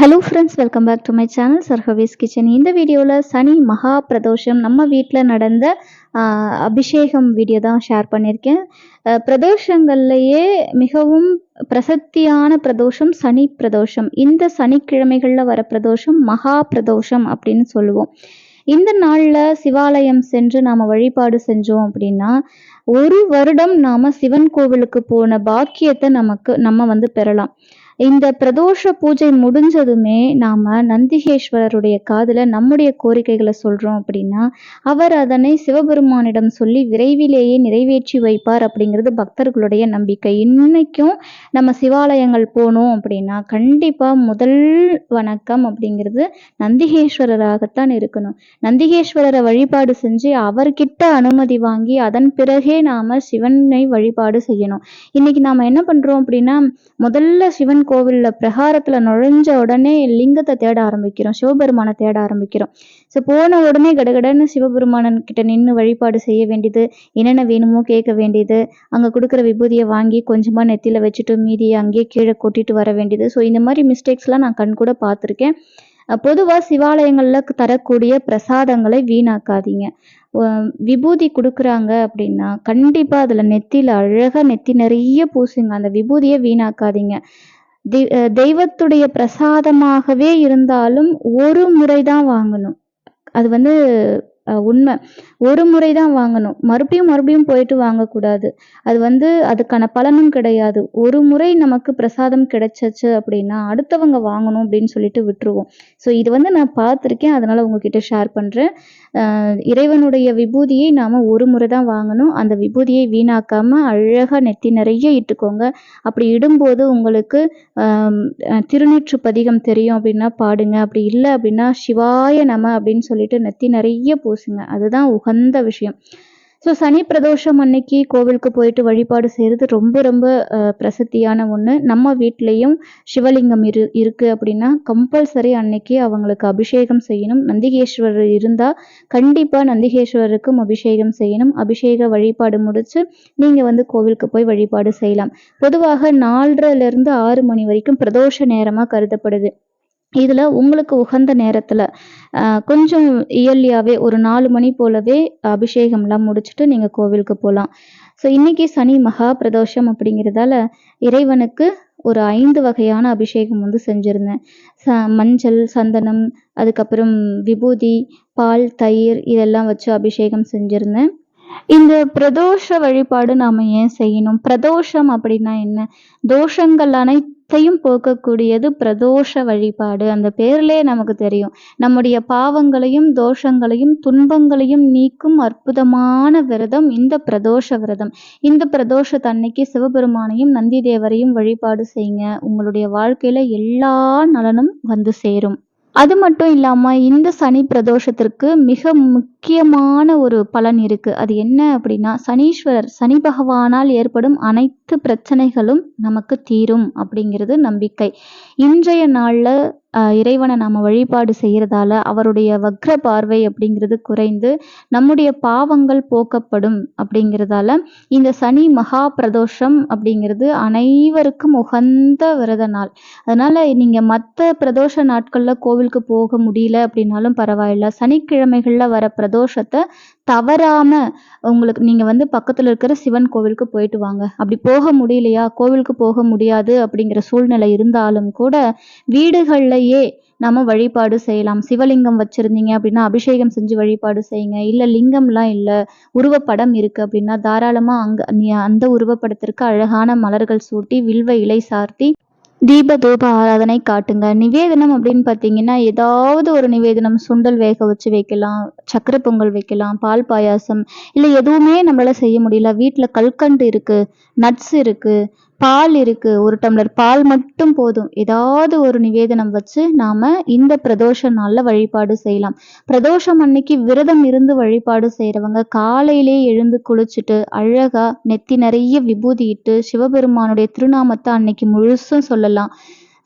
Hello friends welcome back to my channel சர்ஹவீஸ் kitchen இந்த வீடியோவில் சனி மகா பிரதோஷம் நம்ம வீட்டில் நடந்த அபிஷேகம் வீடியோ தான் ஷேர் பண்ணியிருக்கேன் பிரதோஷங்கள்லையே பிரதோஷங்கள்லேயே மிகவும் பிரசத்தியான பிரதோஷம் சனி பிரதோஷம். இந்த சனிக்கிழமைகளில் வர பிரதோஷம் மகா பிரதோஷம் அப்படின்னு சொல்லுவோம். இந்த நாளில் சிவாலயம் சென்று நாம் வழிபாடு செஞ்சோம் அப்படின்னா ஒரு வருடம் நாம் சிவன் கோவிலுக்கு போன பாக்கியத்தை நமக்கு நம்ம வந்து பெறலாம். இந்த பிரதோஷ பூஜை முடிஞ்சதுமே நாம நந்திகேஸ்வரருடைய காதில் நம்முடைய கோரிக்கைகளை சொல்றோம் அப்படின்னா அவர் அதனை சிவபெருமானிடம் சொல்லி விரைவிலேயே நிறைவேற்றி வைப்பார் அப்படிங்கிறது பக்தர்களுடைய நம்பிக்கை. இன்னைக்கும் நம்ம சிவாலயங்கள் போனோம் அப்படின்னா கண்டிப்பா முதல் வணக்கம் அப்படிங்கிறது நந்திகேஸ்வரராகத்தான் இருக்கணும். நந்திகேஸ்வரரை வழிபாடு செஞ்சு அவர்கிட்ட அனுமதி வாங்கி அதன் பிறகே நாம சிவனை வழிபாடு செய்யணும். இன்னைக்கு நாம என்ன பண்றோம் அப்படின்னா முதல்ல சிவன் கோவிலில் பிரகாரத்தில் நுழைஞ்ச உடனே லிங்கத்தை தேட ஆரம்பிக்கிறோம். சிவபெருமானை தேட ஆரம்பிக்கிறோம். ஸோ போன உடனே கடகடன்னு சிவபெருமானன் கிட்ட நின்று வழிபாடு செய்ய வேண்டியது என்னென்ன வேணுமோ கேட்க வேண்டியது அங்கே கொடுக்குற விபூதியை வாங்கி கொஞ்சமாக நெத்தியில் வச்சுட்டு மீதியை அங்கேயே கீழே கொட்டிட்டு வர வேண்டியது. ஸோ இந்த மாதிரி மிஸ்டேக்ஸ்லாம் நான் கண் கூட பார்த்துருக்கேன். பொதுவாக சிவாலயங்களில் தரக்கூடிய பிரசாதங்களை வீணாக்காதீங்க. விபூதி கொடுக்குறாங்க அப்படின்னா கண்டிப்பாக அதில் நெத்தியில் அழகாக நெத்தி நிறைய பூசுங்க. அந்த விபூதியை வீணாக்காதீங்க. தெய்வத்துடைய பிரசாதமாகவே இருந்தாலும் ஒரு முறை தான் வாங்கணும். அது வந்து உண்மை. ஒரு முறை தான் வாங்கணும். மறுபடியும் மறுபடியும் போயிட்டு வாங்கக்கூடாது. அது வந்து அதுக்கான பலனும் கிடையாது. ஒரு முறை நமக்கு பிரசாதம் கிடைச்சிச்சு அப்படின்னா அடுத்தவங்க வாங்கணும் அப்படின்னு சொல்லிட்டு விட்டுருவோம். ஸோ இது வந்து நான் பார்த்துருக்கேன். அதனால உங்ககிட்ட ஷேர் பண்ணுறேன் இறைவனுடைய விபூதியை நாம் ஒரு முறை தான் வாங்கணும். அந்த விபூதியை வீணாக்காமல் அழகாக நெத்தி நிறைய இட்டுக்கோங்க. அப்படி இடும்போது உங்களுக்கு திருநூற்று பதிகம் தெரியும் அப்படின்னா பாடுங்க. அப்படி இல்லை அப்படின்னா சிவாய நம அப்படின்னு சொல்லிட்டு நெத்தி நிறைய பூசுங்க அதுதான் உகந்த விஷயம். ஸோ சனி பிரதோஷம் அன்னைக்கு கோவிலுக்கு போயிட்டு வழிபாடு செய்கிறது ரொம்ப ரொம்ப அஹ், பிரசித்தியான ஒன்று நம்ம வீட்லேயும் சிவலிங்கம் இரு இருக்கு அப்படின்னா கம்பல்சரி அன்னைக்கு அவங்களுக்கு அபிஷேகம் செய்யணும். நந்திகேஸ்வரர் இருந்தால் கண்டிப்பாக நந்திகேஸ்வரருக்கும் அபிஷேகம் செய்யணும். அபிஷேக வழிபாடு முடிச்சு நீங்கள் வந்து கோவிலுக்கு போய் வழிபாடு செய்யலாம். பொதுவாக நாலரைலேருந்து ஆறு மணி வரைக்கும் பிரதோஷ நேரமாக கருதப்படுது. இதில் உங்களுக்கு உகந்த நேரத்தில் கொஞ்சம் இயர்லியாகவே ஒரு நாலு மணி போலவே அபிஷேகம்லாம் முடிச்சுட்டு நீங்கள் கோவிலுக்கு போகலாம் ஸோ இன்னைக்கு சனி மகா பிரதோஷம் அப்படிங்கிறதால இறைவனுக்கு ஒரு ஐந்து வகையான அபிஷேகம் வந்து செஞ்சுருந்தேன். ச மஞ்சள் சந்தனம் அதுக்கப்புறம் விபூதி பால் தயிர் இதெல்லாம் வச்சு அபிஷேகம் செஞ்சுருந்தேன். இந்த பிரதோஷ வழிபாடு நாம் ஏன் செய்யணும்? பிரதோஷம் அப்படின்னா என்ன? தோஷங்கள் அனைத்தையும் போக்கக்கூடியது பிரதோஷ வழிபாடு. அந்த பேர்லே நமக்கு தெரியும். நம்முடைய பாவங்களையும் தோஷங்களையும் துன்பங்களையும் நீக்கும் அற்புதமான விரதம் இந்த பிரதோஷ விரதம். இந்த பிரதோஷத்தன்னைக்கு சிவபெருமானையும் நந்தி தேவரையும் வழிபாடு செய்யுங்க. உங்களுடைய வாழ்க்கையில எல்லா நலனும் வந்து சேரும். அது மட்டும் இல்லாம இந்த சனி பிரதோஷத்திற்கு மிக முக்கியமான ஒரு பலன் இருக்கு. அது என்ன அப்படின்னா சனீஸ்வரர் சனி பகவானால் ஏற்படும் அனைத்து அனைத்து பிரச்சனைகளும் நமக்கு தீரும் அப்படிங்கிறது நம்பிக்கை. இன்றைய நாளில் இறைவனை நாம் வழிபாடு செய்யறதால அவருடைய வக்ர பார்வை அப்படிங்கிறது குறைந்து நம்முடைய பாவங்கள் போக்கப்படும் அப்படிங்கிறதால இந்த சனி மகா பிரதோஷம் அப்படிங்கிறது அனைவருக்கும் உகந்த விரத நாள். அதனால நீங்கள் மற்ற பிரதோஷ நாட்களில் கோவிலுக்கு போக முடியல அப்படின்னாலும் பரவாயில்ல. சனிக்கிழமைகளில் வர பிரதோஷத்தை தவறாம உங்களுக்கு நீங்க வந்து பக்கத்துல இருக்கிற சிவன் கோவிலுக்கு போயிட்டு வாங்க. அப்படி போக முடியலையா? கோவிலுக்கு போக முடியாது அப்படிங்கிற சூழ்நிலை இருந்தாலும் கூட வீடுகள்லயே நம்ம வழிபாடு செய்யலாம். சிவலிங்கம் வச்சிருந்தீங்க அப்படின்னா அபிஷேகம் செஞ்சு வழிபாடு செய்யுங்க. இல்ல லிங்கம்லாம் இல்ல. உருவப்படம் இருக்கு அப்படின்னா தாராளமா அங்க நீ- அந்த உருவப்படத்திற்கு அழகான மலர்கள் சூட்டி வில்வ இலை சார்த்தி தீப தூப ஆராதனை காட்டுங்க. நிவேதனம் அப்படின்னு பார்த்தீங்கன்னா ஏதாவது ஒரு நிவேதனம் சுண்டல் வேக வச்சு வைக்கலாம் சக்கரை பொங்கல் வைக்கலாம் பால் பாயாசம் இல்லை எதுவுமே நம்மளால செய்ய முடியல. வீட்டில் கல்கண்டு இருக்கு நட்ஸ் இருக்கு பால் இருக்கு. ஒரு டம்ளர் பால் மட்டும் போதும். ஏதாவது ஒரு நிவேதனம் வச்சு நாம இந்த பிரதோஷ நாள்ல வழிபாடு செய்யலாம். பிரதோஷம் அன்னைக்கு விரதம் இருந்து வழிபாடு செய்யறவங்க காலையிலே எழுந்து குளிச்சுட்டு அழகா நெத்தி நிறைய விபூதி இட்டு சிவபெருமானுடைய திருநாமத்தை அன்னைக்கு முழுசும் சொல்லலாம்.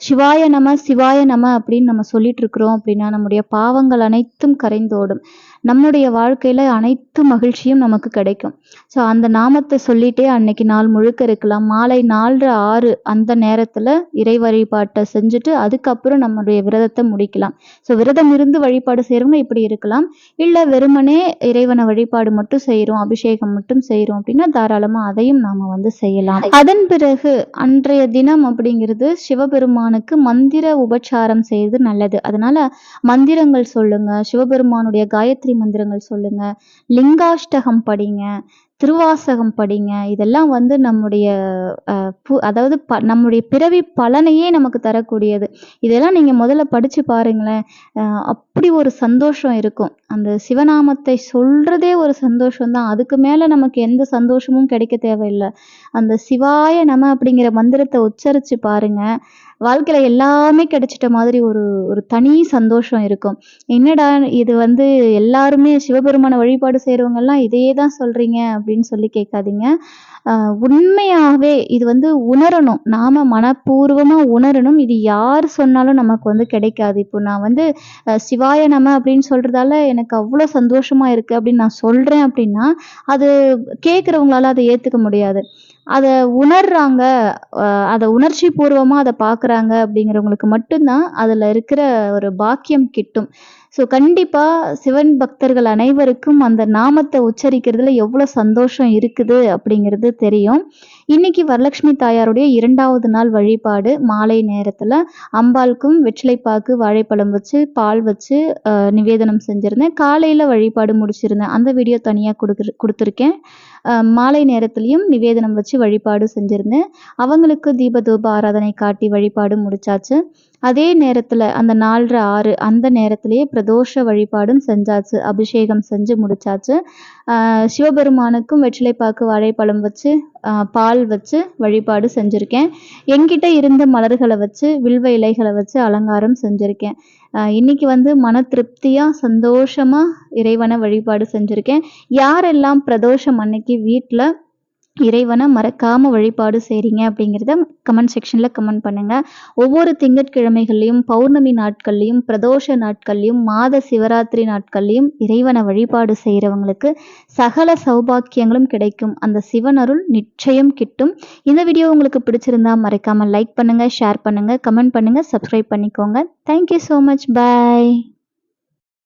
சிவாய நம சிவாய நம அப்படின்னு நம்ம சொல்லிட்டு இருக்கிறோம் அப்படின்னா நம்முடைய பாவங்கள் அனைத்தும் கரைந்தோடும். நம்முடைய வாழ்க்கையில அனைத்து மகிழ்ச்சியும் நமக்கு கிடைக்கும். ஸோ அந்த நாமத்தை சொல்லிட்டே அன்னைக்கு நாள் முழுக்க இருக்கலாம். மாலை நாலு ஆறு அந்த நேரத்துல இறை வழிபாட்டை செஞ்சுட்டு அதுக்கப்புறம் நம்முடைய விரதத்தை முடிக்கலாம். ஸோ விரதம் இருந்து வழிபாடு செய்யறவங்க இப்படி இருக்கலாம். இல்லை வெறுமனே இறைவனை வழிபாடு மட்டும் செய்யறோம் அபிஷேகம் மட்டும் செய்யறோம் அப்படின்னா தாராளமா அதையும் நாம வந்து செய்யலாம். அதன் பிறகு அன்றைய தினம் அப்படிங்கிறது சிவபெருமானுக்கு மந்திர உபச்சாரம் செய்வது நல்லது. அதனால மந்திரங்கள் சொல்லுங்க சிவபெருமானுடைய காயத்ரி மந்திரங்கள் சொல்லுங்க. லிங்காஷ்டகம் படிங்க. திருவாசகம் படிங்க. இதெல்லாம் வந்து நம்முடைய பு அதாவது ப நம்முடைய பிறவி பலனையே நமக்கு தரக்கூடியது. இதெல்லாம் நீங்கள் முதல்ல படித்து பாருங்களேன். அஹ், அப்படி ஒரு சந்தோஷம் இருக்கும். அந்த சிவநாமத்தை சொல்கிறதே ஒரு சந்தோஷம் தான் அதுக்கு மேலே நமக்கு எந்த சந்தோஷமும் கிடைக்க தேவையில்லை. அந்த சிவாய நம அப்படிங்கிற மந்திரத்தை உச்சரித்து பாருங்க. வாழ்க்கையில் எல்லாமே கிடைச்சிட்ட மாதிரி ஒரு ஒரு தனி சந்தோஷம் இருக்கும். என்னடா இது வந்து எல்லாருமே சிவபெருமான வழிபாடு செய்கிறவங்கெல்லாம் இதையே தான் சொல்கிறீங்க அப்படின்னு சொல்லி கேட்காதீங்க. உண்மையாகவே இது வந்து உணரணும். நாம மனப்பூர்வமாக உணரணும். இது யார் சொன்னாலும் நமக்கு வந்து கிடைக்காது. இப்போ நான் வந்து சிவாய நம அப்படின்னு சொல்கிறதால எனக்கு அவ்வளோ சந்தோஷமா இருக்குது அப்படின்னு நான் சொல்கிறேன் அப்படின்னா அது கேட்குறவங்களால அதை ஏற்றுக்க முடியாது. அதை உணர்றாங்க அதை உணர்ச்சி பூர்வமாக அதை பார்க்குறாங்க அப்படிங்கிறவங்களுக்கு மட்டும்தான் அதில் இருக்கிற ஒரு பாக்கியம் கிட்டும். ஸோ கண்டிப்பாக சிவன் பக்தர்கள் அனைவருக்கும் அந்த நாமத்தை உச்சரிக்கிறதுல எவ்வளோ சந்தோஷம் இருக்குது அப்படிங்கிறது தெரியும். இன்னைக்கு வரலட்சுமி தாயாருடைய இரண்டாவது நாள் வழிபாடு மாலை நேரத்தில் அம்பாளுக்கும் வெற்றிலைப்பாக்கு வாழைப்பழம் வச்சு பால் வச்சு நிவேதனம் செஞ்சுருந்தேன். காலையில் வழிபாடு முடிச்சிருந்தேன். அந்த வீடியோ தனியாக கொடுக்குற கொடுத்துருக்கேன். மாலை நேரத்துலையும் நிவேதனம் வச்சு வழிபாடு செஞ்சுருந்தேன். அவங்களுக்கு தீபதூப ஆராதனை காட்டி வழிபாடு முடிச்சாச்சு. அதே நேரத்தில் அந்த நாலரை ஆறு அந்த நேரத்திலேயே பிரதோஷ வழிபாடும் செஞ்சாச்சு அபிஷேகம் செஞ்சு முடிச்சாச்சு. சிவபெருமானுக்கும் வெற்றிலைப்பாக்கு வாழைப்பழம் வச்சு பால் வச்சு வழிபாடு செஞ்சுருக்கேன். என்கிட்ட இருந்த மலர்களை வச்சு வில்வ இலைகளை வச்சு அலங்காரம் செஞ்சுருக்கேன். இன்னைக்கு வந்து மன திருப்தியாக சந்தோஷமாக இறைவனை வழிபாடு செஞ்சுருக்கேன். யாரெல்லாம் பிரதோஷம் அன்னைக்கு வீட்டில் இறைவனை மறக்காம வழிபாடு செய்கிறீங்க அப்படிங்கிறத கமெண்ட் செக்ஷனில் கமெண்ட் பண்ணுங்க. ஒவ்வொரு திங்கட்கிழமைகள்லையும் பௌர்ணமி நாட்கள்லையும் பிரதோஷ நாட்கள்லையும் மாத சிவராத்திரி நாட்கள்லையும் இறைவனை வழிபாடு செய்கிறவங்களுக்கு சகல சௌபாக்கியங்களும் கிடைக்கும். அந்த சிவனருள் நிச்சயம் கிட்டும். இந்த வீடியோ உங்களுக்கு பிடிச்சிருந்தா மறக்காம லைக் பண்ணுங்க ஷேர் பண்ணுங்க கமெண்ட் பண்ணுங்க சப்ஸ்கிரைப் பண்ணிக்கோங்க. Thank you so much by